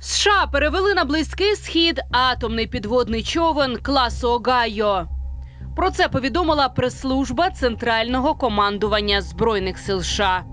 США перевели на близький схід атомний підводний човен класу Огайо. Про це повідомила прес-служба Центрального командування збройних сил США.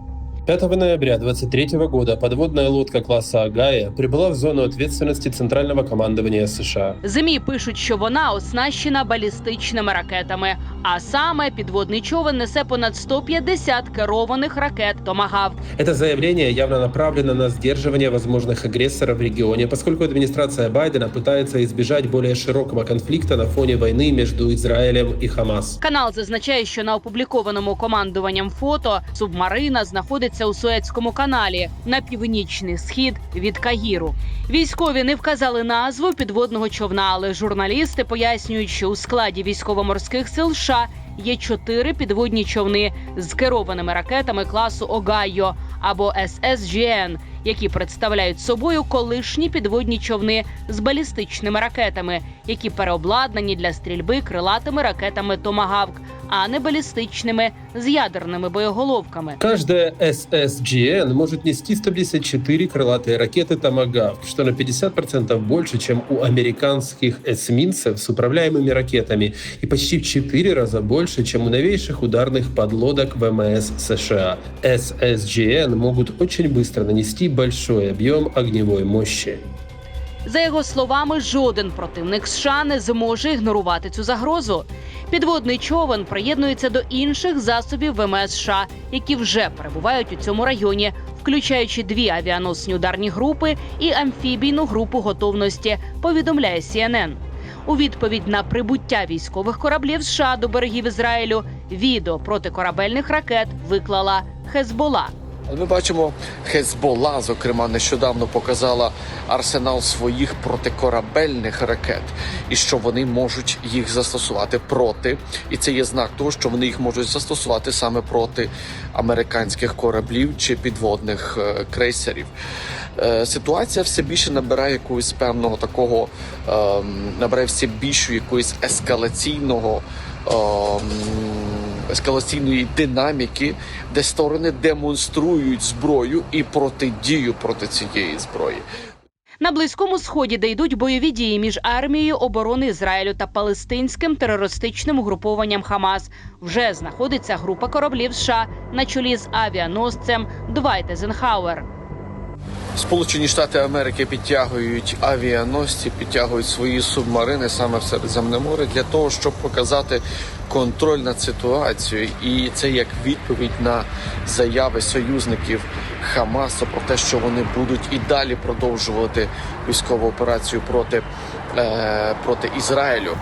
5 ноября 2023 года подводная лодка класса «Агая» прибыла в зону ответственности Центрального командования США. ЗМІ пишуть, що вона оснащена балістичними ракетами. А саме підводний човен несе понад 150 керованих ракет Томагав. Это заявление явно направлено на сдерживание возможных агрессоров в регионе, поскольку администрация Байдена пытается избежать более широкого конфликта на фоне войны между Израилем и Хамас. Канал зазначає, що на опублікованому командуванням фото субмарина знаходиться у Суецькому каналі на північний схід від Каїру. Військові не вказали назву підводного човна, але журналісти пояснюють, що у складі військово-морських сил США є чотири підводні човни з керованими ракетами класу Огайо або ССГН, які представляють собою колишні підводні човни з балістичними ракетами, які переобладнані для стрільби крилатими ракетами Томагавк, а не балістичними з ядерними боєголовками. Каждая ССГН может нести 154 крылатые ракеты «Томагавк», что на 50% больше, чем у американских эсминцев с управляемыми ракетами и почти в 4 раза больше, чем у новейших ударных подлодок ВМС США. ССГН могут очень быстро нанести большой объем огневой мощи. За його словами, жоден противник США не зможе ігнорувати цю загрозу. Підводний човен приєднується до інших засобів ВМС США, які вже перебувають у цьому районі, включаючи дві авіаносні ударні групи і амфібійну групу готовності. Повідомляє CNN. У відповідь на прибуття військових кораблів США до берегів Ізраїлю відео протикорабельних ракет виклала Хезбола. Але Ми бачимо, Хезбола, зокрема, нещодавно показала арсенал своїх протикорабельних ракет, і що вони можуть їх застосувати проти. І це є знак того, що вони їх можуть застосувати саме проти американських кораблів чи підводних е, крейсерів. Е, Ситуація все більше набирає якогось певного такого, ем, набирає все більшу якоїсь ескалаційного. Ескалаційної динаміки, де сторони демонструють зброю і протидію проти цієї зброї. На близькому сході, де йдуть бойові дії між армією оборони Ізраїлю та палестинським терористичним угрупованням Хамас, вже знаходиться група кораблів США на чолі з авіаносцем Двайт Езенхауер. Сполучені Штати Америки підтягують авіаносці, підтягують свої субмарини саме в Середземне море для того, щоб показати контроль над ситуацією, і це як відповідь на заяви союзників Хамасу про те, що вони будуть і далі продовжувати військову операцію проти, е, проти Ізраїлю.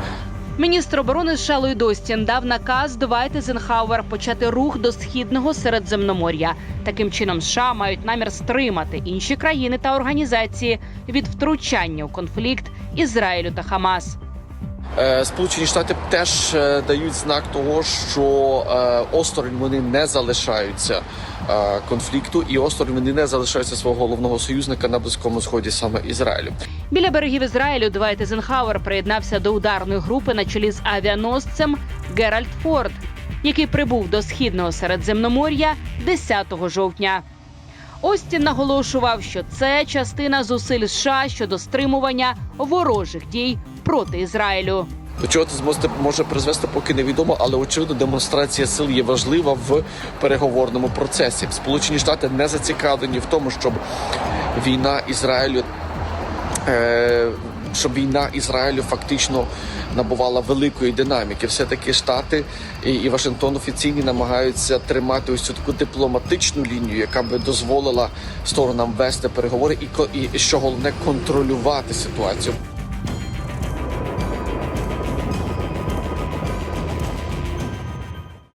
Міністр оборони США Ллойд Остін дав наказ Двайт Езенхауер почати рух до східного Середземномор'я. Таким чином, США мають намір стримати інші країни та організації від втручання у конфлікт Ізраїлю та Хамас. Е, Сполучені Штати теж е, дають знак того, що е, осторонь вони не залишаються конфлікту, і осторонь вони не залишаються свого головного союзника на близькому сході, саме Ізраїлю. Біля берегів Ізраїлю Двайт Езенхауер приєднався до ударної групи на чолі з авіаносцем Геральт Форд, який прибув до східного Середземномор'я 10 жовтня. Остін наголошував, що це частина зусиль США щодо стримування ворожих дій проти Ізраїлю. До чого це може призвести, поки невідомо, але очевидно, демонстрація сил є важлива в переговорному процесі. Сполучені Штати не зацікавлені в тому, щоб війна Ізраїлю. Е, щоб війна Ізраїлю фактично набувала великої динаміки, все таки штати і, Вашингтон офіційні намагаються тримати ось цю таку дипломатичну лінію, яка би дозволила сторонам вести переговори і і що головне контролювати ситуацію.